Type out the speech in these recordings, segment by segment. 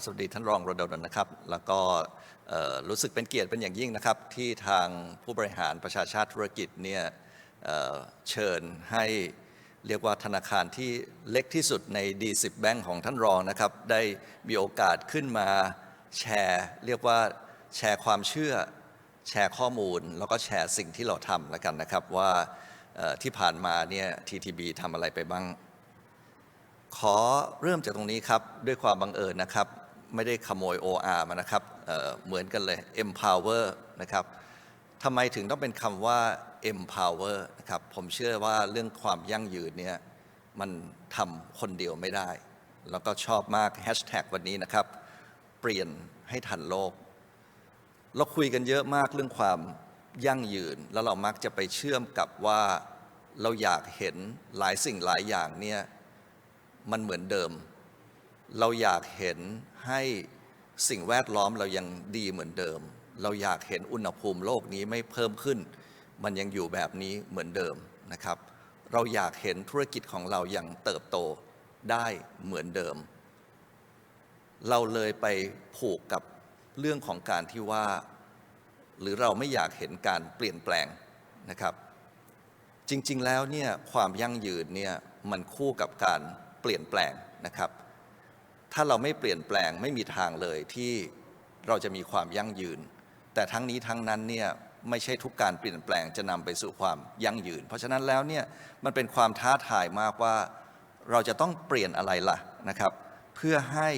บสวัสดีท่านรองรดลนะครับ แล้วก็รู้สึกเป็นเกียรติเป็นอย่างยิ่งนะครับ ที่ทางผู้บริหารประชาชาติธุรกิจเนี่ยเเชิญให้เรียกว่าธนาคารที่เล็กที่สุดใน D10 แบงค์ของท่านรองนะครับ ได้มีโอกาสขึ้นมาแชร์ เรียกว่าแชร์ความเชื่อ แชร์ข้อมูล แล้วก็แชร์สิ่งที่เราทำแล้วกันนะครับว่าที่ผ่านมาเนี่ย TTB ทำอะไรไปบ้าง ขอเริ่มจากตรงนี้ครับ ด้วยความบังเอิญนะครับ ไม่ได้ขโมย OR มานะครับเเหมือนกันเลย empower นะครับทำไมถึงต้องเป็นคำว่า empower นะครับผมเชื่อว่าเรื่องความยั่งยืนเนี่ยมันทำคนเดียวไม่ได้ แล้วก็ชอบมาก hashtag วันนี้นะครับ เปลี่ยนให้ทันโลก เราคุยกันเยอะมากเรื่องความยั่งยืน แล้วเรามักจะไปเชื่อมกับว่าเราอยากเห็นหลายสิ่งหลายอย่างเนี่ยมันเหมือนเดิม เราอยากเห็น ให้สิ่งแวดล้อมเรายังดีเหมือนเดิม เราอยากเห็นอุณหภูมิโลกนี้ไม่เพิ่มขึ้น มันยังอยู่แบบนี้เหมือนเดิมนะครับ เราอยากเห็นธุรกิจของเรายังเติบโตได้เหมือนเดิม เราเลยไปผูกกับเรื่องของการที่ว่า หรือเราไม่อยากเห็นการเปลี่ยนแปลงนะครับ จริงๆแล้วเนี่ยความยั่งยืนเนี่ยมันคู่กับการเปลี่ยนแปลงนะครับ ถ้าเราไม่เปลี่ยนแปลงไม่มีทางเลยที่เราจะมีความยั่งยืน แต่ทั้งนี้ทั้งนั้นเนี่ยไม่ใช่ทุกการเปลี่ยนแปลงจะนำไปสู่ความยั่งยืน เพราะฉะนั้นแล้วเนี่ยมันเป็นความท้าทายมากว่าเราจะต้องเปลี่ยนอะไรล่ะนะครับ เพื่อให้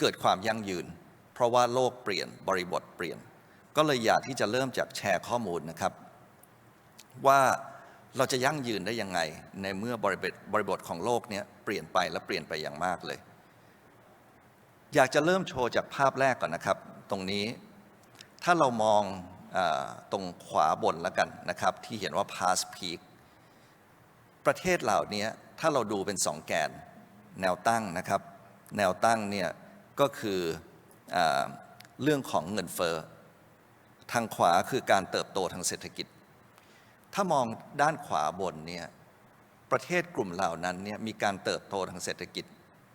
เกิดความยั่งยืน เพราะว่าโลกเปลี่ยนบริบทเปลี่ยน ก็เลยอยากที่จะเริ่มจากแชร์ข้อมูลนะครับ ว่า เราจะยั่งยืนได้ยังไง ในเมื่อบริบทบริบทของโลกเนี้ยเปลี่ยนไปและเปลี่ยนไปอย่างมากเลย อยากจะเริ่มโชว์จากภาพแรกก่อนนะครับ ตรงนี้ถ้าเรามองอตรงขวาบนแล้วกันนะครับ ที่เห็นว่า past peak ประเทศเหล่านี้ถ้าเราดูเป็นสองแกนแนวตั้งนะครับ แนวตั้งเนี่ยก็คืออเรื่องของเงินเฟ้อทางขวาคือการเติบโตทางเศรษฐกิจ ถ้ามองด้านขวาบนเนี่ยประเทศกลุ่มเหล่านั้นเนี่ยมีการเติบโตทางเศรษฐกิจ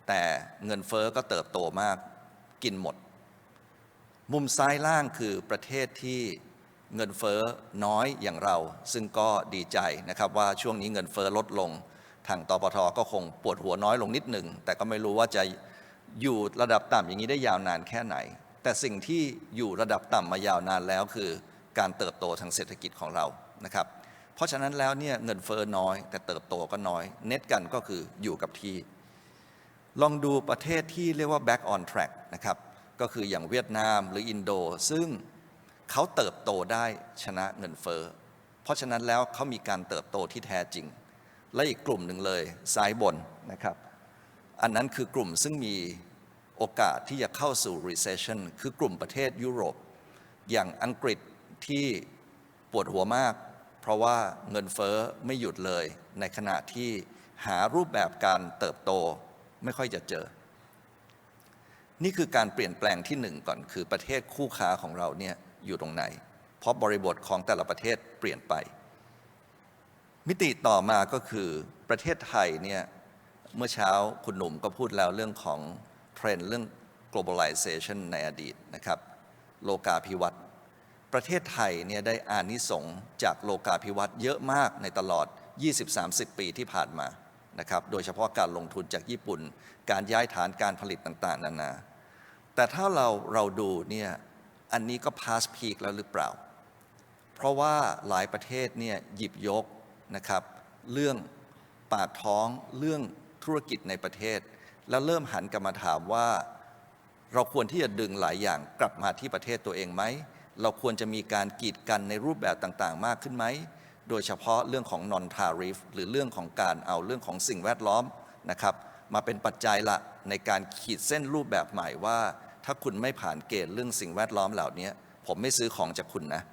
แต่เงินเฟ้อก็เติบโตมากกินหมด มุมซ้ายล่างคือประเทศที่เงินเฟ้อน้อยอย่างเรา ซึ่งก็ดีใจนะครับว่าช่วงนี้เงินเฟ้อลดลง ทางตปทก็คงปวดหัวน้อยลงนิดหนึ่ง แต่ก็ไม่รู้ว่าจะอยู่ระดับต่ำอย่างนี้ได้ยาวนานแค่ไหน แต่สิ่งที่อยู่ระดับต่ำมายาวนานแล้วคือ การเติบโตทางเศรษฐกิจของเรานะครับ เพราะฉะนั้นแล้วเนี่ยเงินเฟ้อน้อย แต่เติบโตก็น้อย เน็ตกันก็คืออยู่กับที่ ลองดูประเทศที่เรียกว่า back on track นะครับ ก็คืออย่างเวียดนามหรืออินโด ซึ่งเขาเติบโตได้ชนะเงินเฟ้อ เพราะฉะนั้นแล้วเขามีการเติบโตที่แท้จริง และอีกกลุ่มหนึ่งเลยซ้ายบนนะครับ อันนั้นคือกลุ่มซึ่งมีโอกาสที่จะเข้าสู่ recession คือกลุ่มประเทศยุโรป อย่างอังกฤษที่ปวดหัวมาก เพราะว่าเงินเฟ้อไม่หยุดเลย ในขณะที่หารูปแบบการเติบโตไม่ค่อยจะเจอ นี่คือการเปลี่ยนแปลงที่หนึ่งก่อนคือประเทศคู่ค้าของเราเนี่ยอยู่ตรงไหน เพราะบริบทของแต่ละประเทศเปลี่ยนไป มิติต่อมาก็คือประเทศไทยเนี่ยเมื่อเช้าคุณหนุ่มก็พูดแล้วเรื่องของเทรนด์เรื่อง globalization ในอดีตนะครับ โลกาภิวัตน์ ประเทศไทยเนี่ยได้อานิสงส์จากโลกาภิวัตน์เยอะมากในตลอด 20-30 ปีที่ผ่านมานะครับ โดยเฉพาะการลงทุนจากญี่ปุ่น การย้ายฐานการผลิตต่างๆ นานา แต่ถ้าเราเราดูเนี่ย อันนี้ก็ past peak แล้วหรือเปล่า เพราะว่าหลายประเทศเนี่ยหยิบยกนะครับ เรื่องปากท้องเรื่องธุรกิจในประเทศ แล้วเริ่มหันกลับมาถามว่า เราควรที่จะดึงหลายอย่างกลับมาที่ประเทศตัวเองไหม เราควรจะมีการกีดกันในรูปแบบต่างๆ มากขึ้นไหม โดยเฉพาะเรื่องของ non tariff หรือเรื่องของการเอาเรื่องของสิ่งแวดล้อมนะครับมาเป็นปัจจัยละในการขีดเส้นรูปแบบใหม่ว่า ถ้าคุณไม่ผ่านเกณฑ์เรื่องสิ่งแวดล้อมเหล่านี้ผมไม่ซื้อของจากคุณนะ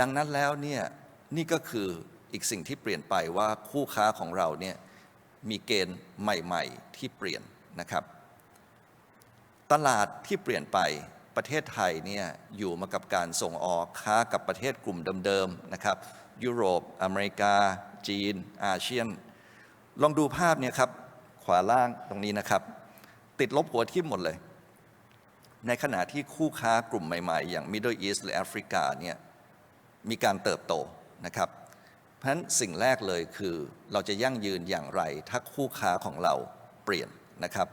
ดังนั้นแล้วเนี่ยนี่ก็คืออีกสิ่งที่เปลี่ยนไปว่าคู่ค้าของเราเนี่ยมีเกณฑ์ใหม่ ๆ ที่เปลี่ยนนะครับ ตลาดที่เปลี่ยนไป ประเทศไทยเนี่ยอยู่มากับการส่งออกค้ากับประเทศกลุ่มเดิมๆนะครับ ยุโรป อเมริกา จีน อาเซียน ลองดูภาพเนี่ยครับ ขวาล่างตรงนี้นะครับ ติดลบหัวทิ่มหมดเลย ในขณะที่คู่ค้ากลุ่มใหม่ๆ อย่าง Middle East หรือแอฟริกาเนี่ยมีการเติบโตนะครับ เพราะฉะนั้นสิ่งแรกเลยคือเราจะยั่งยืนอย่างไร ถ้าคู่ค้าของเราเปลี่ยนนะครับ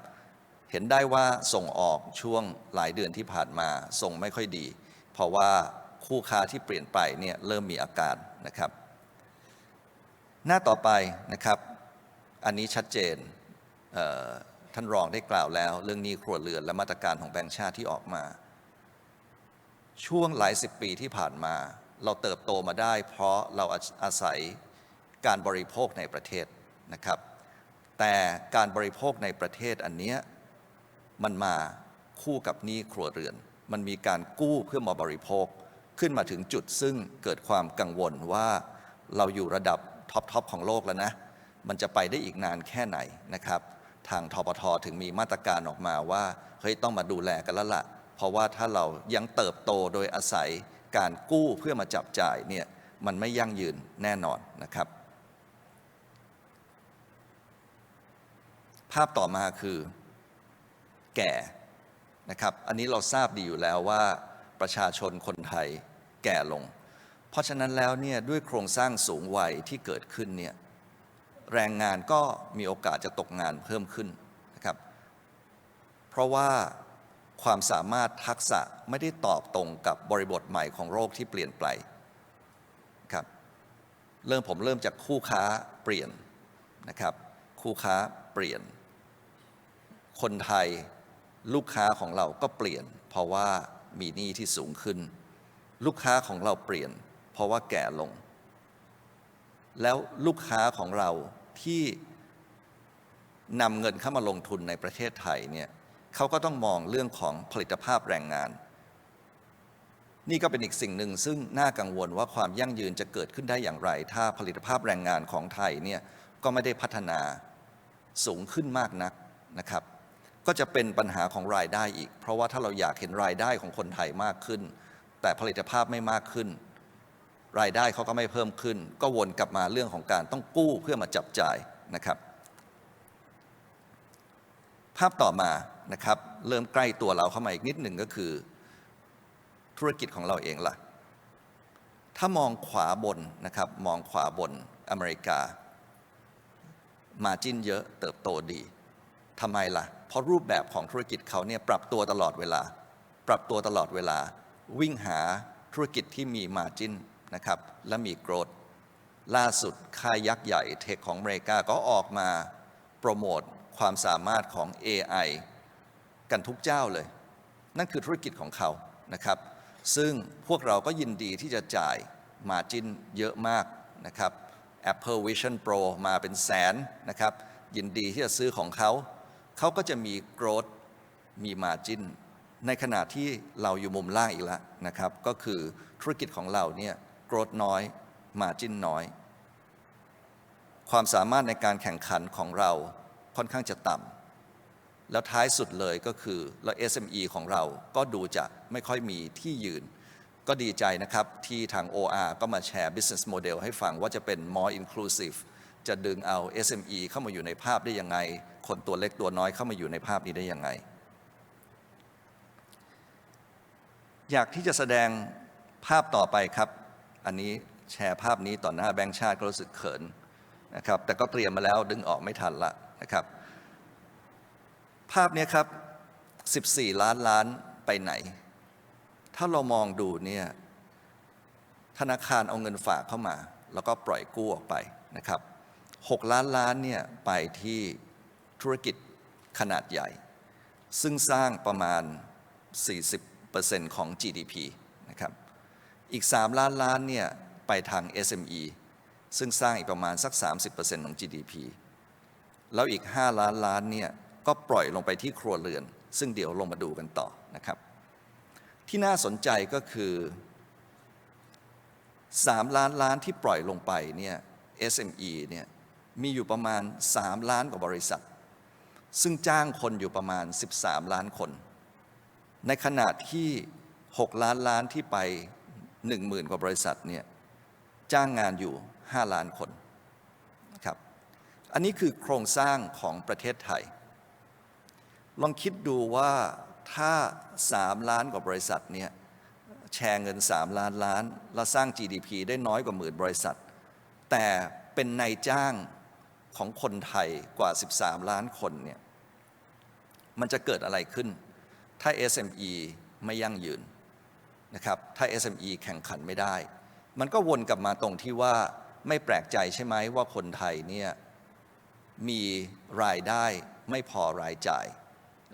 เห็นได้ว่าส่งออกช่วงหลายเดือนที่ผ่านมาส่งไม่ค่อยดี เพราะว่าคู่ค้าที่เปลี่ยนไปเนี่ยเริ่มมีอาการนะครับ หน้าต่อไปนะครับ อันนี้ชัดเจนเท่านรองได้กล่าวแล้ว เรื่องนี้ครัวเรือนและมาตรการของแบงก์ชาติที่ออกมา ช่วงหลายสิบปีที่ผ่านมา เราเติบโตมาได้ เพราะเราอาศัยการบริโภคในประเทศนะครับ แต่การบริโภคในประเทศอันเนี้ย มันมาคู่กับหนี้ครัวเรือน มันมีการกู้เพื่อมาบริโภค ขึ้นมาถึงจุดซึ่งเกิดความกังวลว่าเราอยู่ระดับท็อปทอปของโลกแล้วนะ มันจะไปได้อีกนานแค่ไหนนะครับ ทางทปทถึงมีมาตรการออกมาว่าเฮ้ยต้องมาดูแลกันแล้วละ่ะ เพราะว่าถ้าเรายังเติบโตโดยอาศัยการกู้เพื่อมาจับจ่ายเนี่ยมันไม่ยั่งยืนแน่นอนนะครับ ภาพต่อมาคือ แก่นะครับ อันนี้เราทราบดีอยู่แล้วว่าประชาชนคนไทยแก่ลง เพราะฉะนั้นแล้วเนี่ยด้วยโครงสร้างสูงวัยที่เกิดขึ้นเนี่ยแรงงานก็มีโอกาสจะตกงานเพิ่มขึ้นนะครับ เพราะว่าความสามารถทักษะไม่ได้ตอบตรงกับบริบทใหม่ของโลกที่เปลี่ยนไปครับเริ่มผมเริ่มจากคู่ค้าเปลี่ยนนะครับ คู่ค้าเปลี่ยน คนไทย ลูกค้าของเราก็เปลี่ยน เพราะว่ามีหนี้ที่สูงขึ้น ลูกค้าของเราเปลี่ยน เพราะว่าแก่ลง แล้วลูกค้าของเราที่นำเงินเข้ามาลงทุนในประเทศไทยเนี่ยเขาก็ต้องมองเรื่องของผลิตภาพแรงงาน นี่ก็เป็นอีกสิ่งหนึ่งซึ่งน่ากังวลว่าความยั่งยืนจะเกิดขึ้นได้อย่างไร ถ้าผลิตภาพแรงงานของไทยเนี่ยก็ไม่ได้พัฒนาสูงขึ้นมากนักนะครับ ก็จะเป็นปัญหาของรายได้อีก เพราะว่าถ้าเราอยากเห็นรายได้ของคนไทยมากขึ้น แต่ผลิตภาพไม่มากขึ้น รายได้เขาก็ไม่เพิ่มขึ้น ก็วนกลับมาเรื่องของการต้องกู้เพื่อมาจับจ่ายนะครับ ภาพต่อมานะครับ เริ่มใกล้ตัวเราเข้ามาอีกนิดหนึ่งก็คือ ธุรกิจของเราเองล่ะ ถ้ามองขวาบนนะครับ มองขวาบนอเมริกา มาจิ้นเยอะเติบโตดี ทำไมล่ะ เพราะรูปแบบของธุรกิจเขาเนี่ยปรับตัวตลอดเวลา ปรับตัวตลอดเวลา วิ่งหาธุรกิจที่มีมาจินนะครับและมีโกรดล่าสุดค่ายยักษ์ใหญ่เทคของอเมริกาก็ออกมาโปรโมทความสามารถของ AI กันทุกเจ้าเลย นั่นคือธุรกิจของเขานะครับ ซึ่งพวกเราก็ยินดีที่จะจ่ายมาจินเยอะมากนะครับ Apple Vision Pro มาเป็นแสนนะครับ ยินดีที่จะซื้อของเขา เขาก็จะมีโกรดมีมาจินในขณะที่เราอยู่มุมล่างอีกแล้วนะครับ ก็คือธุรกิจของเราเนี่ยโกรดน้อยมาจินน้อย ความสามารถในการแข่งขันของเราค่อนข้างจะต่ำแล้วท้ายสุดเลยก็คือแล้ว SME ของเราก็ดูจะไม่ค่อยมีที่ยืน ก็ดีใจนะครับที่ทาง OR ก็มาแชร์ business model ให้ฟังว่าจะเป็น more inclusive จะดึงเอา SME เข้ามาอยู่ในภาพได้ยังไง คนตัวเล็กตัวน้อยเข้ามาอยู่ในภาพนี้ได้ยังไง อยากที่จะแสดงภาพต่อไปครับ อันนี้แชร์ภาพนี้ต่อหน้าแบงค์ชาติก็รู้สึกเขินนะครับ แต่ก็เตรียมมาแล้วดึงออกไม่ทันละนะครับ ภาพนี้ครับ 14 ล้านล้านไปไหน ถ้าเรามองดูเนี่ยธนาคารเอาเงินฝากเข้ามา แล้วก็ปล่อยกู้ออกไปนะครับ 6 ล้านล้านเนี่ยไปที่ธุรกิจขนาดใหญ่ ซึ่งสร้างประมาณ 40%ของ GDP นะครับ อีก 3 ล้านล้านเนี่ยไปทาง SME ซึ่งสร้างอีกประมาณสัก 30%ของ GDP แล้วอีก 5 ล้านล้านเนี่ยก็ปล่อยลงไปที่ครัวเรือน ซึ่งเดี๋ยวลงมาดูกันต่อนะครับ ที่น่าสนใจก็คือ 3 ล้านล้านที่ปล่อยลงไปเนี่ย SME เนี่ย มีอยู่ประมาณ 3 ล้านกว่าบริษัท ซึ่งจ้างคนอยู่ประมาณ 13 ล้านคน ในขณะที่ 6 ล้านล้านที่ไป 10,000 กว่าบริษัทเนี่ยจ้างงานอยู่ 5 ล้านคนครับอันนี้คือโครงสร้างของประเทศไทย ลองคิดดูว่าถ้า 3 ล้านกว่าบริษัทเนี่ยแชร์เงิน 3 ล้านล้าน แล้วสร้าง GDP ได้น้อยกว่าหมื่นบริษัท แต่เป็นนายจ้าง ของคนไทยกว่า 13 ล้านคนเนี่ยมันจะเกิดอะไรขึ้น ถ้า SME ไม่ยั่งยืนนะครับถ้า SME แข่งขันไม่ได้ มันก็วนกลับมาตรงที่ว่าไม่แปลกใจใช่ไหมว่าคนไทยเนี่ยมีรายได้ไม่พอรายจ่าย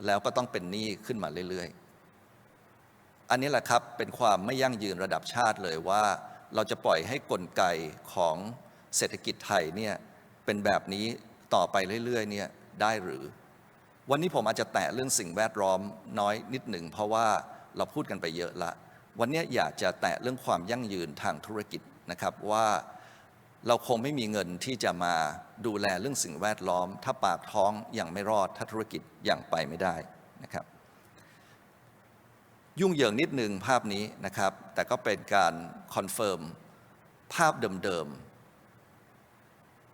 แล้วก็ต้องเป็นหนี้ขึ้นมาเรื่อยๆ อันนี้แหละครับเป็นความไม่ยั่งยืนระดับชาติเลยว่า เราจะปล่อยให้กลไกของเศรษฐกิจไทยเนี่ย เป็นแบบนี้ต่อไปเรื่อยๆเนี่ยได้หรือ วันนี้ผมอาจจะแตะเรื่องสิ่งแวดล้อมน้อยนิดหนึ่ง เพราะว่าเราพูดกันไปเยอะละ วันนี้อยากจะแตะเรื่องความยั่งยืนทางธุรกิจนะครับว่าเราคงไม่มีเงินที่จะมาดูแลเรื่องสิ่งแวดล้อม ถ้าปากท้องยังไม่รอดถ้าธุรกิจยังไปไม่ได้นะครับ ยุ่งเหยิงนิดหนึ่งภาพนี้นะครับ แต่ก็เป็นการคอนเฟิร์มภาพเดิม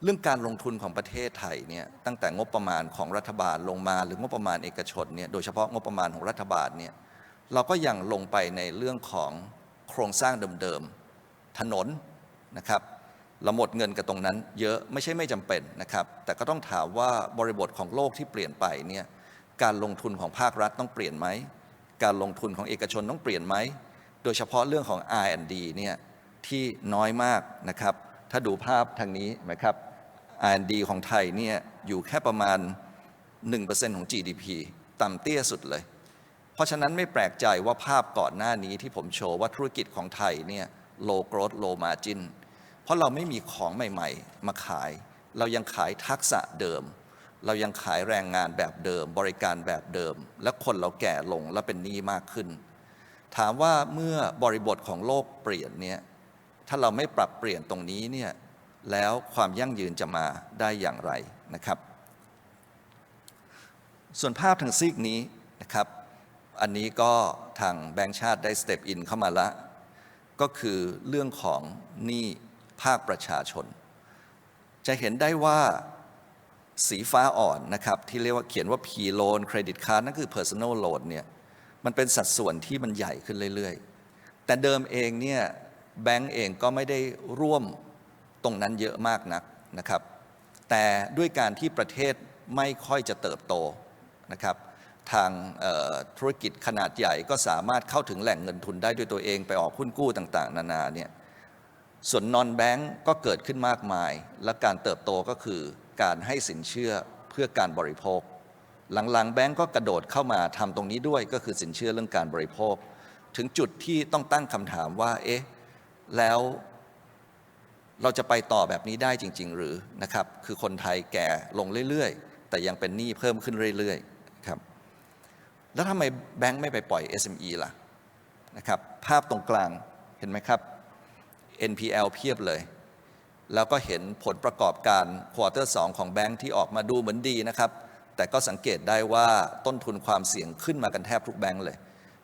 เรื่องการลงทุนของประเทศไทยเนี่ยตั้งแต่งบประมาณของรัฐบาลลงมาหรืองบประมาณเอกชนเนี่ยโดยเฉพาะงบประมาณของรัฐบาลเนี่ยเราก็ยังลงไปในเรื่องของโครงสร้างเดิมๆถนนนะครับเราหมดเงินกับตรงนั้น เยอะไม่ใช่ไม่จำเป็นนะครับ แต่ก็ต้องถามว่าบริบทของโลกที่เปลี่ยนไปเนี่ยการลงทุนของภาครัฐต้องเปลี่ยนไหมการลงทุนของเอกชนต้องเปลี่ยนไหมโดยเฉพาะเรื่องของ R&D เนี่ยที่น้อยมากนะครับ ถ้าดูภาพทางนี้นะครับ R&D ของไทยเนี่ยอยู่แค่ประมาณ 1%ของ GDP ต่ำเตี้ยสุดเลย เพราะฉะนั้นไม่แปลกใจว่าภาพก่อนหน้านี้ที่ผมโชว์ว่าธุรกิจของไทยเนี่ย low growth low margin เพราะเราไม่มีของใหม่ๆ มาขาย เรายังขายทักษะเดิม เรายังขายแรงงานแบบเดิม บริการแบบเดิม และคนเราแก่ลงและเป็นหนี้มากขึ้น ถามว่าเมื่อบริบทของโลกเปลี่ยนเนี่ยถ้าเราไม่ปรับเปลี่ยนตรงนี้เนี่ย แล้วความยั่งยืนจะมาได้อย่างไรนะครับ ส่วนภาพทางซีกนี้นะครับ อันนี้ก็ทางแบงก์ชาติได้สเต็ปอินเข้ามาละ ก็คือเรื่องของหนี้ภาคประชาชน จะเห็นได้ว่าสีฟ้าอ่อนนะครับ ที่เรียกว่าเขียนว่า P loan credit card นั่นคือ personal loan เนี่ยมันเป็นสัดส่วนที่มันใหญ่ขึ้นเรื่อยๆ แต่เดิมเองเนี่ยแบงก์เองก็ไม่ได้ร่วม ตรงนั้นเยอะมากนักนะครับ แต่ด้วยการที่ประเทศไม่ค่อยจะเติบโตนะครับทางธุรกิจขนาดใหญ่ก็สามารถเข้าถึงแหล่งเงินทุนได้ด้วยตัวเองไปออกหุ้นกู้ต่างๆ นานาเนี่ยส่วนนอนแบงก์ก็เกิดขึ้นมากมาย และการเติบโตก็คือการให้สินเชื่อเพื่อการบริโภค หลังๆ แบงก์ก็กระโดดเข้ามาทำตรงนี้ด้วยก็คือสินเชื่อเรื่องการบริโภค ถึงจุดที่ต้องตั้งคำถามว่าเอ๊ะแล้ว เราจะไปต่อแบบนี้ได้จริง ๆ หรือนะครับ คือคนไทยแก่ลงเรื่อยๆ แต่ยังเป็นหนี้เพิ่มขึ้นเรื่อยๆครับแล้วทำไมแบงก์ไม่ไปปล่อย SME ล่ะนะครับภาพตรงกลางเห็นไหมครับ NPL เพียบเลย แล้วก็เห็นผลประกอบการควอเตอร์สของแบงค์ที่ออกมาดูเหมือนดีนะครับ แต่ก็สังเกตได้ว่าต้นทุนความเสี่ยงขึ้นมากันแทบทุกแบงค์เลย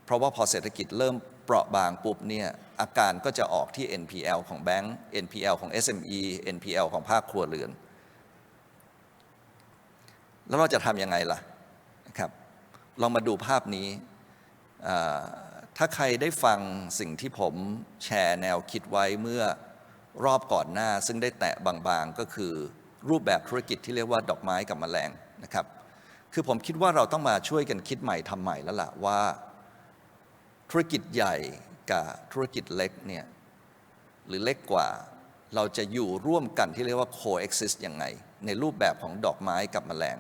เพราะว่าพอเศรษฐกิจเริ่ม เปราะบางปุ๊บเนี่ยอาการก็จะออกที่ NPL ของแบงค์ NPL ของ SME NPL ของภาคครัวเรือน แล้วเราจะทำยังไงล่ะนะครับลองมาดูภาพนี้ถ้าใครได้ฟังสิ่งที่ผมแชร์แนวคิดไว้เมื่อรอบก่อนหน้าซึ่งได้แตะบางๆ ก็คือรูปแบบธุรกิจที่เรียกว่าดอกไม้กับแมลงนะครับ คือผมคิดว่าเราต้องมาช่วยกันคิดใหม่ทำใหม่แล้วล่ะว่า ธุรกิจใหญ่กับธุรกิจเล็กเนี่ยหรือเล็กกว่า เราจะอยู่ร่วมกันที่เรียกว่า coexist ยังไง ในรูปแบบของดอกไม้กับแมลง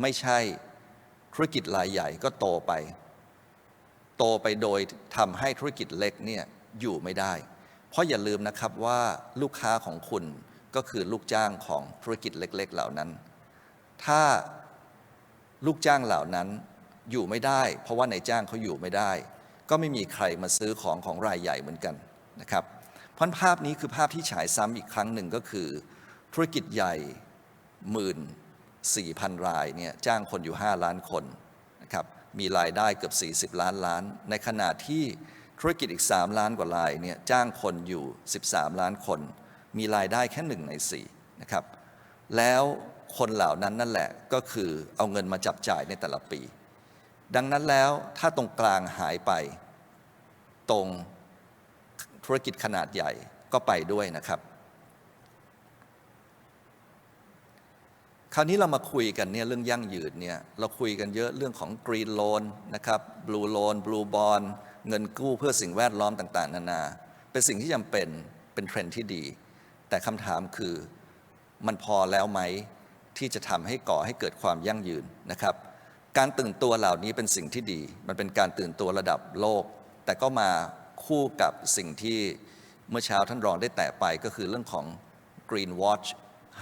ไม่ใช่ธุรกิจรายใหญ่ก็โตไป โตไปโดยทำให้ธุรกิจเล็กเนี่ยอยู่ไม่ได้ เพราะอย่าลืมนะครับว่าลูกค้าของคุณก็คือลูกจ้างของธุรกิจเล็ก ๆ เหล่านั้น ถ้าลูกจ้างเหล่านั้นอยู่ไม่ได้ เพราะว่าในจ้างเขาอยู่ไม่ได้ ก็ไม่มีใครมาซื้อของของรายใหญ่เหมือนกันนะครับพราะภาพนี้คือภาพที่ฉายซ้ำอีกครั้งหนึ่งก็คือ ธุรกิจใหญ่หมื่นสี่พันรายเนี่ยจ้างคนอยู่ 5 ล้านคนนะครับมีรายได้เกือบ 40 ล้านล้าน ในขณะที่ธุรกิจอีก 3 ล้านกว่ารายเนี่ยจ้างคนอยู่ 13 ล้านคน มีรายได้แค่หนึ่งใน4นะครับแล้วคนเหล่านั้นนั่นแหละก็คือเอาเงินมาจับจ่ายในแต่ละปี ดังนั้นแล้วถ้าตรงกลางหายไป ตรงธุรกิจขนาดใหญ่ก็ไปด้วยนะครับ คราวนี้เรามาคุยกันเนี่ยเรื่องยั่งยืนเนี่ยเราคุยกันเยอะเรื่องของ Green Loan นะครับ Blue Loan Blue Bond เงินกู้เพื่อสิ่งแวดล้อมต่างๆ นานา เป็นสิ่งที่จำเป็นเป็นเทรนด์ที่ดี แต่คำถามคือมันพอแล้วไหมที่จะทำให้ก่อให้เกิดความยั่งยืนนะครับ การตื่นตัวเหล่านี้เป็นสิ่งที่ดี มันเป็นการตื่นตัวระดับโลก แต่ก็มาคู่กับสิ่งที่เมื่อเช้าท่านรองได้แตะไปก็คือเรื่องของ Green Watch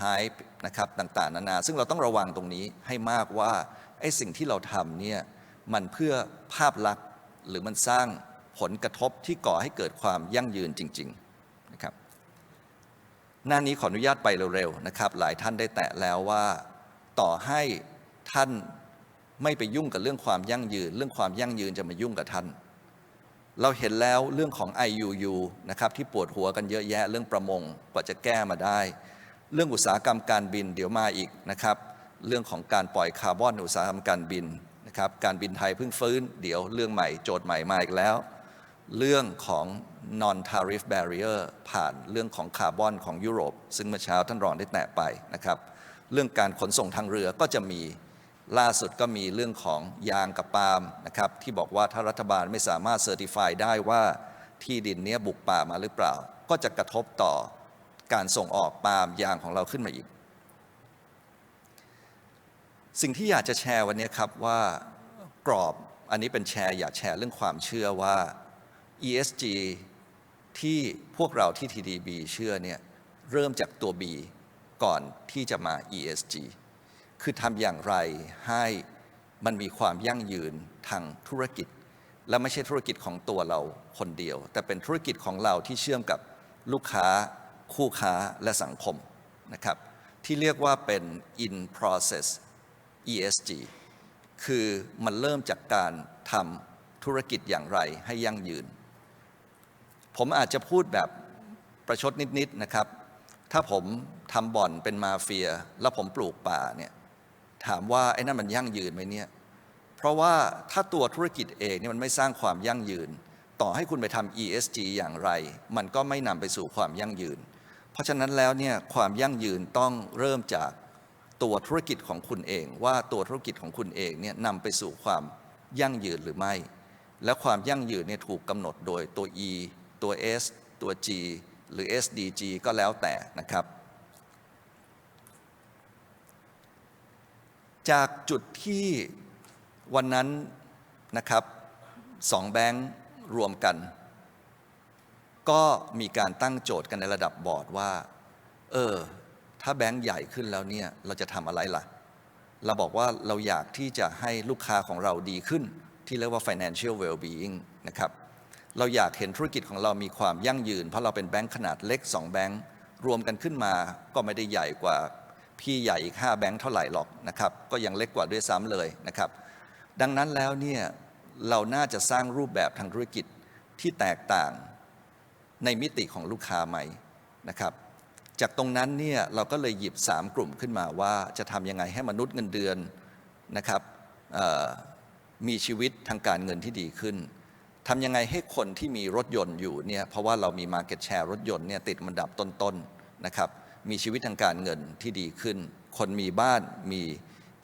Hype นะครับต่างๆ นานา ซึ่งเราต้องระวังตรงนี้ให้มากว่าไอ้สิ่งที่เราทำเนี่ยมันเพื่อภาพลักษณ์หรือมันสร้างผลกระทบที่ก่อให้เกิดความยั่งยืนจริงๆนะครับหน้านี้ขออนุญาตไปเร็วๆนะครับ หลายท่านได้แตะแล้วว่า ต่อให้ท่าน ไม่ไปยุ่งกับเรื่องความยั่งยืน เรื่องความยั่งยืนจะมายุ่งกับท่าน เราเห็นแล้วเรื่องของ IUU นะครับที่ปวดหัวกันเยอะแยะเรื่องประมงกว่าจะแก้มาได้ เรื่องอุตสาหกรรมการบินเดี๋ยวมาอีกนะครับเรื่องของการปล่อยคาร์บอนอุตสาหกรรมการบินนะครับการบินไทยเพิ่งฟื้น เดี๋ยวเรื่องใหม่โจทย์ใหม่มาอีกแล้ว เรื่องของ non tariff barrier ผ่านเรื่องของคาร์บอนของยุโรป ซึ่งเมื่อเช้าท่านรองได้แตะไปนะครับเรื่องการขนส่งทางเรือก็จะมี ล่าสุดก็มีเรื่องของยางกับปาล์มนะครับที่บอกว่าถ้ารัฐบาลไม่สามารถเซอร์ติฟายได้ว่าที่ดินเนี้ยบุกป่ามาหรือเปล่า ก็จะกระทบต่อการส่งออกปาล์มยางของเราขึ้นมาอีก สิ่งที่อยากจะแชร์วันนี้ครับว่ากรอบอันนี้เป็นแชร์อยากแชร์เรื่องความเชื่อว่า ESG ที่พวกเราที่ TDB เชื่อเนี่ยเริ่มจากตัว B ก่อนที่จะมา ESG คือทำอย่างไรให้มันมีความยั่งยืนทางธุรกิจ และไม่ใช่ธุรกิจของตัวเราคนเดียว แต่เป็นธุรกิจของเราที่เชื่อมกับลูกค้า คู่ค้าและสังคมนะครับ ที่เรียกว่าเป็น in process ESG คือมันเริ่มจากการทำธุรกิจอย่างไรให้ยั่งยืน ผมอาจจะพูดแบบประชดนิดๆนะครับ ถ้าผมทำบ่อนเป็นมาเฟีย แล้วผมปลูกป่าเนี่ย ถามว่าไอ้นั่นมันยั่งยืนไหมเนี่ย เพราะว่าถ้าตัวธุรกิจเองเนี่ยมันไม่สร้างความยั่งยืน ต่อให้คุณไปทำ ESG อย่างไร มันก็ไม่นำไปสู่ความยั่งยืน เพราะฉะนั้นแล้วเนี่ยความยั่งยืนต้องเริ่มจากตัวธุรกิจของคุณเอง ว่าตัวธุรกิจของคุณเองเนี่ยนำไปสู่ความยั่งยืนหรือไม่ และความยั่งยืนเนี่ยถูกกำหนดโดยตัว E ตัว S ตัว G หรือ SDG ก็แล้วแต่นะครับ จากจุดที่วันนั้นนะครับสองแบงค์รวมกัน ก็มีการตั้งโจทย์กันในระดับบอร์ดว่า เออ ถ้าแบงค์ใหญ่ขึ้นแล้วเนี่ย เราจะทำอะไรล่ะ เราบอกว่าเราอยากที่จะให้ลูกค้าของเราดีขึ้น ที่เรียกว่า financial well-being นะครับ เราอยากเห็นธุรกิจของเรามีความยั่งยืน เพราะเราเป็นแบงค์ขนาดเล็ก 2 แบงค์รวมกันขึ้นมาก็ไม่ได้ใหญ่กว่า พี่ใหญ่อีก5แบงค์เท่าไหร่หรอกนะครับ ก็ยังเล็กกว่าด้วยซ้ำเลยนะครับ ดังนั้นแล้วเนี่ยเราน่าจะสร้างรูปแบบทางธุรกิจที่แตกต่างในมิติของลูกค้าไหมนะครับ จากตรงนั้นเนี่ยเราก็เลยหยิบ 3 กลุ่มขึ้นมาว่าจะทำยังไงให้มนุษย์เงินเดือนนะครับมีชีวิตทางการเงินที่ดีขึ้นทำยังไงให้คนที่มีรถยนต์อยู่เนี่ยเพราะว่าเรามี Market Share รถยนต์เนี่ยติดมันดับต้นๆนะครับ มีชีวิตทางการเงินที่ดีขึ้น คนมีบ้านมี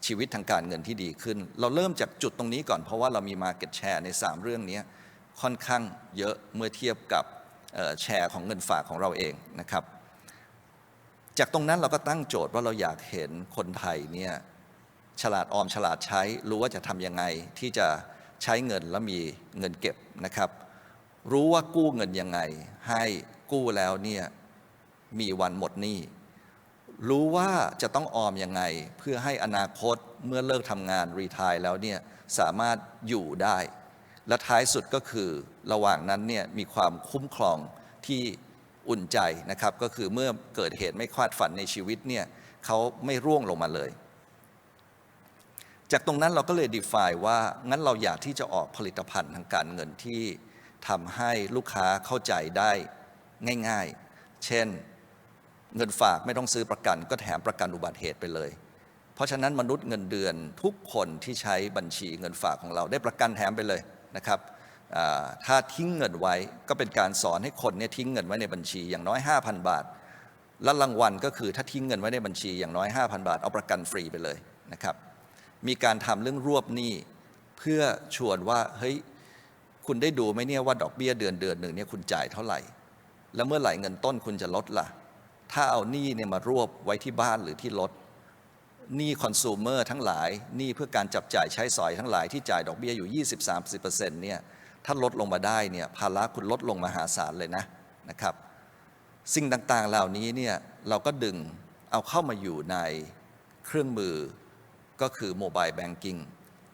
ชีวิตทางการเงินที่ดีขึ้น เราเริ่มจากจุดตรงนี้ก่อนเพราะว่าเรามี Market Share ใน 3 เรื่องนี้ค่อนข้างเยอะเมื่อเทียบกับแชร์ของเงินฝากของเราเองนะครับ จากตรงนั้นเราก็ตั้งโจทย์ว่าเราอยากเห็นคนไทยเนี่ยฉลาดออมฉลาดใช้รู้ว่าจะทำยังไงที่จะใช้เงินแล้วมีเงินเก็บนะครับ รู้ว่ากู้เงินยังไง ให้กู้แล้วเนี่ย มีวันหมดหนี้ รู้ว่าจะต้องออมยังไง เพื่อให้อนาคตเมื่อเลิกทำงานรีทายแล้วเนี่ยสามารถอยู่ได้ และท้ายสุดก็คือระหว่างนั้นเนี่ยมีความคุ้มครองที่อุ่นใจนะครับ ก็คือเมื่อเกิดเหตุไม่คาดฝันในชีวิตเนี่ยเขาไม่ร่วงลงมาเลย จากตรงนั้นเราก็เลย define ว่างั้นเราอยากที่จะออกผลิตภัณฑ์ทางการเงินที่ทำให้ลูกค้าเข้าใจได้ง่าย ๆ เช่น เงินฝากไม่ต้องซื้อประกัน ก็แถมประกันอุบัติเหตุไปเลย เพราะฉะนั้นมนุษย์เงินเดือนทุกคนที่ใช้บัญชีเงินฝากของเราได้ประกันแถมไปเลยนะครับถ้าทิ้งเงินไว้ก็เป็นการสอนให้คนเนี่ยทิ้งเงินไว้ในบัญชีอย่างน้อย 5,000 บาท และรางวัลก็คือถ้าทิ้งเงินไว้ในบัญชีอย่างน้อย 5,000 บาท เอาประกันฟรีไปเลยนะครับ มีการทำเรื่องรวบหนี้เพื่อชวนว่าเฮ้ยคุณได้ดูไหมเนี่ยว่าดอกเบี้ยเดือนเดือนหนึ่งเนี่ยคุณจ่ายเท่าไหร่ แล้วเมื่อไหร่เงินต้นคุณจะลดล่ะ ถ้าเอาหนี้เนี่ยมารวบไว้ที่บ้านหรือที่รถหนี้คอน sumer ทั้งหลายหนี้เพื่อการจับจ่ายใช้สอยทั้งหลายที่จ่ายดอกเบี้ยอยู่ 20-30%เนี่ยถ้าลดลงมาได้เนี่ยภาระคุณลดลงมหาศาลเลยนะนะครับ สิ่งต่างๆเหล่านี้เนี่ยเราก็ดึงเอาเข้ามาอยู่ในเครื่องมือก็คือโมบายแบงกิ้ง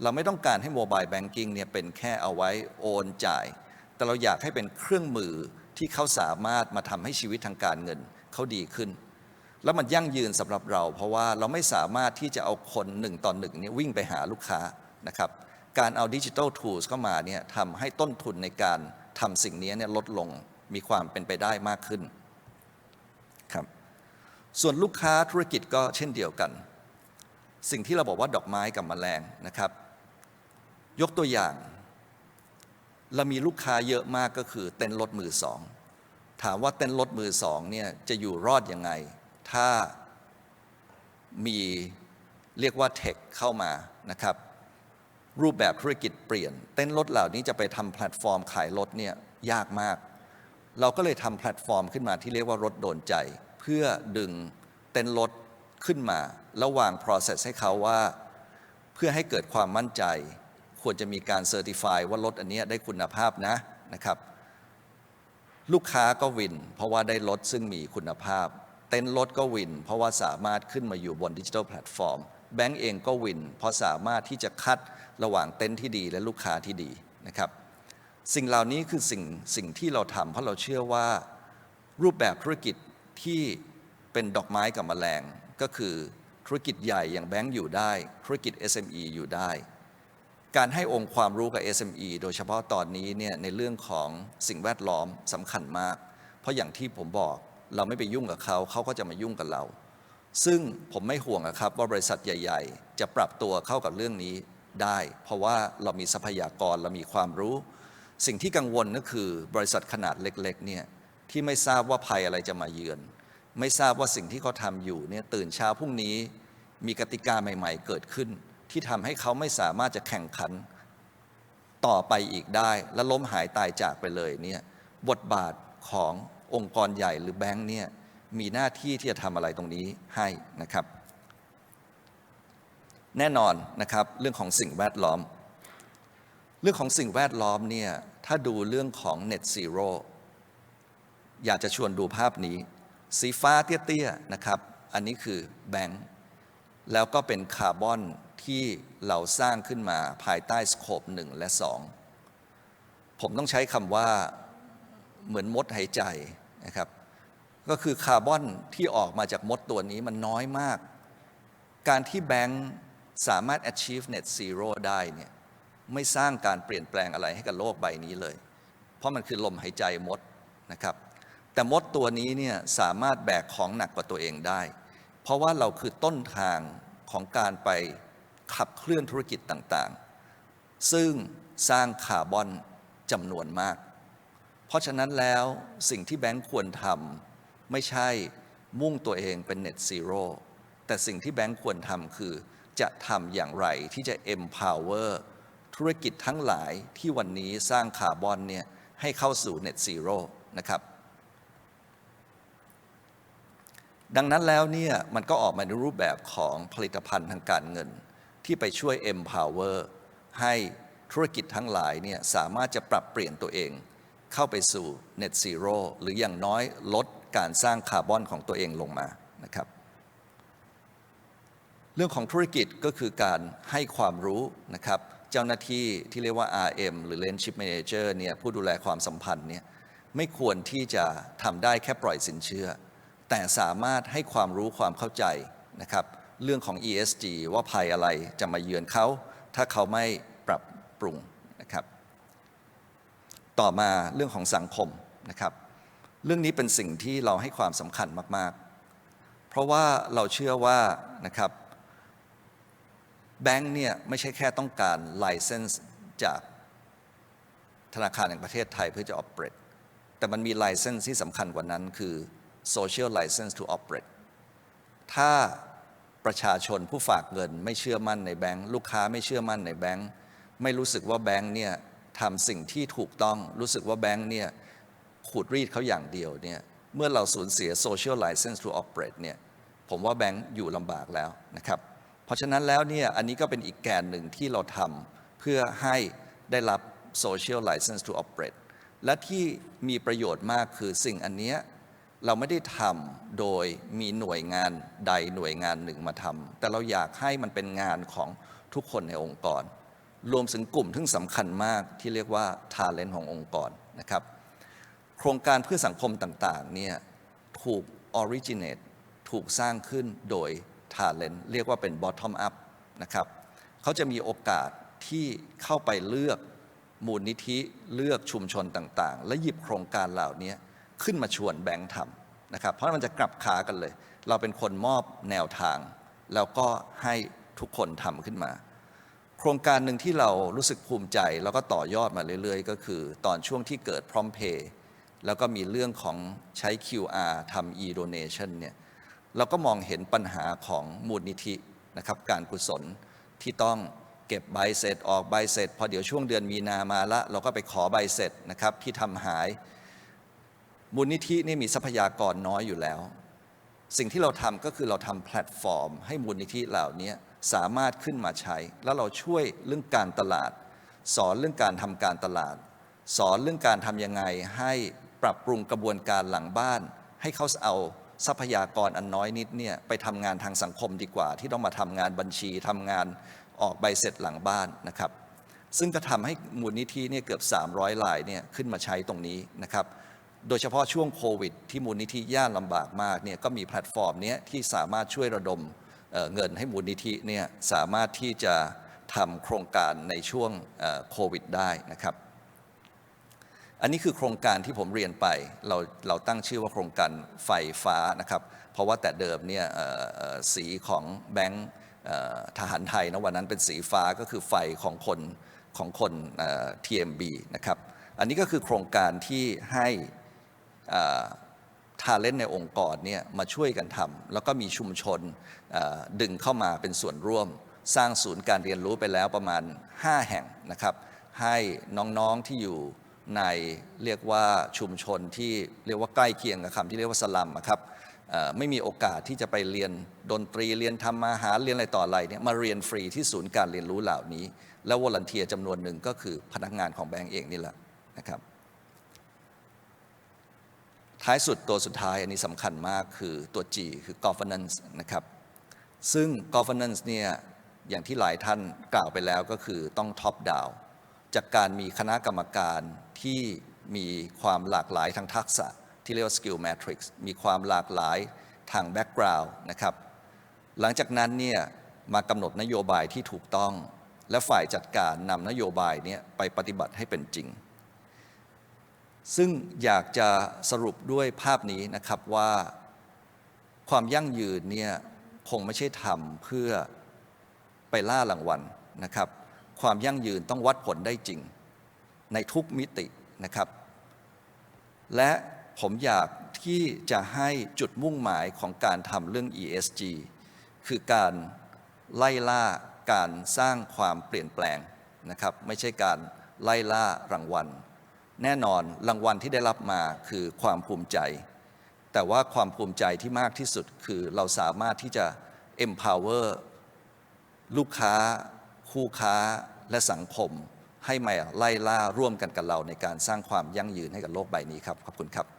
เราไม่ต้องการให้โมบายแบงกิ้งเนี่ยเป็นแค่เอาไว้โอนจ่าย แต่เราอยากให้เป็นเครื่องมือที่เขาสามารถมาทำให้ชีวิตทางการเงิน เขาดีขึ้น แล้วมันยั่งยืนสำหรับเรา เพราะว่าเราไม่สามารถที่จะเอาคนหนึ่งต่อหนึ่งนี่วิ่งไปหาลูกค้านะครับการเอาดิจิทัลทูสเข้ามาเนี่ยทำให้ต้นทุนในการทำสิ่งนี้เนี่ยลดลงมีความเป็นไปได้มากขึ้นครับส่วนลูกค้าธุรกิจก็เช่นเดียวกัน สิ่งที่เราบอกว่าดอกไม้กับแมลงนะครับ ยกตัวอย่าง เรามีลูกค้าเยอะมากก็คือเต้นรถมือสอง ถามว่าเต้นรถมือสองเนี่ยจะอยู่รอดยังไง ถ้ามีเรียกว่าเทคเข้ามานะครับรูปแบบธุรกิจเปลี่ยน เต้นรถเหล่านี้จะไปทำแพลตฟอร์มขายรถเนี่ยยากมาก เราก็เลยทำแพลตฟอร์มขึ้นมาที่เรียกว่ารถโดนใจ เพื่อดึงเต้นรถขึ้นมาแล้ววาง process ให้เขาว่า เพื่อให้เกิดความมั่นใจ ควรจะมีการเซอร์ติฟายว่ารถอันนี้ได้คุณภาพนะนะครับ ลูกค้าก็วิน เพราะว่าได้รถซึ่งมีคุณภาพ เต้นรถก็วิน เพราะว่าสามารถขึ้นมาอยู่บนดิจิทัลแพลตฟอร์มแบงก์เองก็วิน เพราะสามารถที่จะคัดระหว่างเต้นที่ดีและลูกค้าที่ดีนะครับสิ่งเหล่านี้คือสิ่งสิ่งที่เราทำเพราะเราเชื่อว่ารูปแบบธุรกิจที่เป็นดอกไม้กับแมลง ก็คือธุรกิจใหญ่อย่างแบงก์อยู่ได้ ธุรกิจ SME อยู่ได้ การให้องค์ความรู้กับ SME โดยเฉพาะตอนนี้เนี่ยในเรื่องของสิ่งแวดล้อมสำคัญมาก เพราะอย่างที่ผมบอกเราไม่ไปยุ่งกับเขา เขาก็จะมายุ่งกับเรา ซึ่งผมไม่ห่วงครับว่าบริษัทใหญ่ ๆ จะปรับตัวเข้ากับเรื่องนี้ได้ เพราะว่าเรามีทรัพยากรเรามีความรู้ สิ่งที่กังวลก็คือบริษัทขนาดเล็กๆเนี่ยที่ไม่ทราบว่าภัยอะไรจะมาเยือน ไม่ทราบว่าสิ่งที่เขาทำอยู่เนี่ยตื่นเช้าพรุ่งนี้มีกติกาใหม่ ๆ เกิดขึ้น ที่ทำให้เขาไม่สามารถจะแข่งขันต่อไปอีกได้ และล้มหายตายจากไปเลยเนี่ยบทบาทขององค์กรใหญ่หรือแบงค์เนี่ยมีหน้าที่ที่จะทำอะไรตรงนี้ให้นะครับ แน่นอนนะครับเรื่องของสิ่งแวดล้อม เรื่องของสิ่งแวดล้อมเนี่ยถ้าดูเรื่องของ Net Zero อยากจะชวนดูภาพนี้ สีฟ้าเตี้ยๆนะครับ อันนี้คือแบงค์แล้วก็เป็นคาร์บอน ที่เราสร้างขึ้นมาภายใต้สโคปหนึ่งและสองผมต้องใช้คำว่าเหมือนมดหายใจนะครับ ก็คือคาร์บอนที่ออกมาจากมดตัวนี้มันน้อยมาก การที่แบงค์สามารถ achieve net zero ได้เนี่ยไม่สร้างการเปลี่ยนแปลงอะไรให้กับโลกใบนี้เลย เพราะมันคือลมหายใจมดนะครับ แต่มดตัวนี้เนี่ยสามารถแบกของหนักกว่าตัวเองได้ เพราะว่าเราคือต้นทางของการไป ขับเคลื่อนธุรกิจต่างๆ ซึ่งสร้างคาร์บอนจำนวนมาก เพราะฉะนั้นแล้วสิ่งที่แบงค์ควรทำไม่ใช่มุ่งตัวเองเป็น net zero แต่สิ่งที่แบงค์ควรทำคือ จะทำอย่างไรที่จะ empower ธุรกิจทั้งหลายที่วันนี้สร้างคาร์บอนเนี่ยให้เข้าสู่ net zero นะครับ ดังนั้นแล้วเนี่ยมันก็ออกมาในรูปแบบของผลิตภัณฑ์ทางการเงิน ที่ไปช่วย empower ให้ธุรกิจทั้งหลายเนี่ยสามารถจะปรับเปลี่ยนตัวเอง เข้าไปสู่ net zero หรืออย่างน้อยลดการสร้างคาร์บอนของตัวเองลงมานะครับ เรื่องของธุรกิจก็คือการให้ความรู้นะครับ เจ้าหน้าที่ที่เรียกว่า RM หรือ Relationship Manager เนี่ยผู้ดูแลความสัมพันธ์เนี่ยไม่ควรที่จะทำได้แค่ปล่อยสินเชื่อ แต่สามารถให้ความรู้ความเข้าใจนะครับ เรื่องของ ESG ว่าภัยอะไรจะมาเยือนเขา ถ้าเขาไม่ปรับปรุงนะครับ ต่อมาเรื่องของสังคมนะครับ เรื่องนี้เป็นสิ่งที่เราให้ความสำคัญมาก ๆ เพราะว่าเราเชื่อว่านะครับแบงค์เนี่ยไม่ใช่แค่ต้องการ license จากธนาคารแห่งประเทศไทยเพื่อจะ operate แต่มันมี license ที่สำคัญกว่านั้นคือ social license to operate ถ้า ประชาชนผู้ฝากเงิน ไม่เชื่อมั่นในแบงค์ลูกค้าไม่เชื่อมั่นในแบงค์ไม่รู้สึกว่าแบงค์เนี่ยทำสิ่งที่ถูกต้องรู้สึกว่าแบงค์เนี่ยขูดรีดเขาอย่างเดียวเนี่ยเมื่อเราสูญเสีย social license to operate เนี่ยผมว่าแบงค์อยู่ลำบากแล้วนะครับ เพราะฉะนั้นแล้วเนี่ยอันนี้ก็เป็นอีกแกนหนึ่งที่เราทำเพื่อให้ได้รับ social license to operate และที่มีประโยชน์มากคือสิ่งอันเนี้ย เราไม่ได้ทำโดยมีหน่วยงานใดหน่วยงานหนึ่งมาทำแต่เราอยากให้มันเป็นงานของทุกคนในองค์กร รวมถึงกลุ่มที่สำคัญมากที่เรียกว่า talent ขององค์กรนะครับ โครงการเพื่อสังคมต่างๆเนี่ยถูก originate ถูกสร้างขึ้นโดย talent เรียกว่าเป็น bottom up นะครับเขาจะมีโอกาสที่เข้าไปเลือกมูลนิธิเลือกชุมชนต่างๆ และหยิบโครงการเหล่านี้ ขึ้นมาชวนแบงค์ทำนะครับ เพราะมันจะกลับขากันเลย เราเป็นคนมอบแนวทาง แล้วก็ให้ทุกคนทำขึ้นมา โครงการหนึ่งที่เรารู้สึกภูมิใจ แล้วก็ต่อยอดมาเรื่อยๆ ก็คือ ตอนช่วงที่เกิดพร้อมเพย์แล้วก็มีเรื่องของใช้ QR ทำ e-donation เนี่ยเราก็มองเห็นปัญหาของมูลนิธินะครับการกุศลที่ต้องเก็บใบเสร็จออกใบเสร็จ พอเดี๋ยวช่วงเดือนมีนามาละ เราก็ไปขอใบเสร็จนะครับที่ทำหาย มูลนิธินี่มีทรัพยากรน้อยอยู่แล้ว สิ่งที่เราทำก็คือเราทำแพลตฟอร์ม ให้มูลนิธิเหล่านี้สามารถขึ้นมาใช้ แล้วเราช่วยเรื่องการตลาด สอนเรื่องการทำการตลาด สอนเรื่องการทำยังไงให้ปรับปรุงกระบวนการหลังบ้าน ให้เขาเอาทรัพยากรอันน้อยนิดเนี่ยไปทำงานทางสังคมดีกว่า ที่ต้องมาทำงานบัญชีทำงานออกใบเสร็จหลังบ้านนะครับ ซึ่งก็ทำให้มูลนิธิเนี่ยเกือบ 300รายเนี่ยขึ้นมาใช้ตรงนี้นะครับ โดยเฉพาะช่วงโควิด ที่มูลนิธิย่านลำบากมากเนี่ยก็มีแพลตฟอร์มนี้ที่สามารถช่วยระดมเเงินให้มูลนิธิเนี่ยสามารถที่จะทำโครงการในช่วงโควิดได้นะครับ อันนี้คือโครงการที่ผมเรียนไปเราเราตั้งชื่อว่าโครงการไฟฟ้านะครับ เพราะว่าแต่เดิมเนี่ยสีของแบงค์ทหารไทยนะวันนั้นเป็นสีฟ้าก็คือไฟของคนของคน TMB นะครับ อันนี้ก็คือโครงการที่ให้ ทาเลนในองค์กรเนี่ยมาช่วยกันทำแล้วก็มีชุมชนดึงเข้ามาเป็นส่วนร่วม สร้างศูนย์การเรียนรู้ไปแล้วประมาณ 5 แห่งนะครับ ให้น้องๆที่อยู่ในเรียกว่าชุมชนที่เรียกว่าใกล้เคียงกับคำที่เรียกว่าสลัมอะครับไม่มีโอกาสที่จะไปเรียนดนตรีเรียนทำอาหารเรียนอะไรต่ออะไรเนี่ยมาเรียนฟรีที่ศูนย์การเรียนรู้เหล่านี้ แล้ววอลันเทียจำนวนหนึ่งก็คือพนักงานของแบงก์เองนี่แหละนะครับ ท้ายสุดตัวสุดท้ายอันนี้สำคัญมากคือตัว G คือ governance นะครับ ซึ่ง governance เนี่ยอย่างที่หลายท่านกล่าวไปแล้วก็คือต้อง top down จากการมีคณะกรรมการที่มีความหลากหลายทางทักษะ ที่เรียกว่า skill matrix มีความหลากหลายทาง background นะครับ หลังจากนั้นเนี่ยมากำหนดนโยบายที่ถูกต้อง และฝ่ายจัดการนำนโยบายเนี่ยไปปฏิบัติให้เป็นจริง ซึ่งอยากจะสรุปด้วยภาพนี้นะครับว่าความยั่งยืนเนี่ยคงไม่ใช่ทำเพื่อไปล่ารางวัลนะครับ ความยั่งยืนต้องวัดผลได้จริง ในทุกมิตินะครับ และผมอยากที่จะให้จุดมุ่งหมายของการทำเรื่อง ESG คือการไล่ล่าการสร้างความเปลี่ยนแปลงนะครับ ไม่ใช่การไล่ล่ารางวัล แน่นอนรางวัลที่ได้รับมาคือความภูมิใจ แต่ว่าความภูมิใจที่มากที่สุดคือเราสามารถที่จะ empower ลูกค้า คู่ค้าและสังคม ให้มาไล่ล่าร่วมกันกับเราในการสร้างความยั่งยืนให้กับโลกใบนี้ครับ ขอบคุณครับ